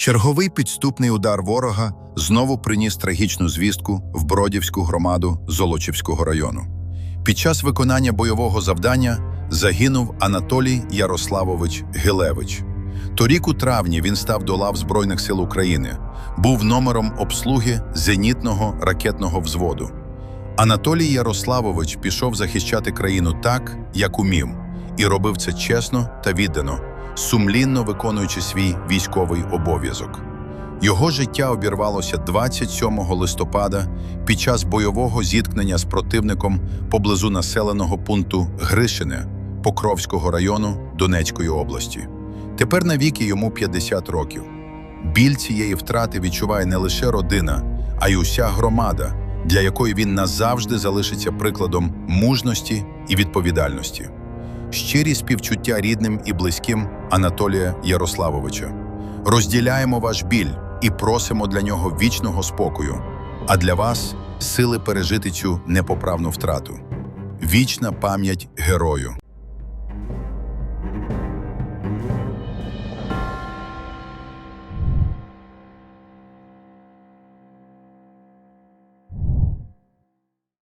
Черговий підступний удар ворога знову приніс трагічну звістку в Бродівську громаду Золочівського району. Під час виконання бойового завдання загинув Анатолій Ярославович Гилевич. Торік у травні він став до лав Збройних сил України, був номером обслуги зенітного ракетного взводу. Анатолій Ярославович пішов захищати країну так, як умів, і робив це чесно та віддано, сумлінно виконуючи свій військовий обов'язок. Його життя обірвалося 27 листопада під час бойового зіткнення з противником поблизу населеного пункту Гришине Покровського району Донецької області. Тепер навіки йому 50 років. Біль цієї втрати відчуває не лише родина, а й уся громада, для якої він назавжди залишиться прикладом мужності і відповідальності. Щирі співчуття рідним і близьким Анатолія Ярославовича. Розділяємо ваш біль і просимо для нього вічного спокою, а для вас сили пережити цю непоправну втрату. Вічна пам'ять герою.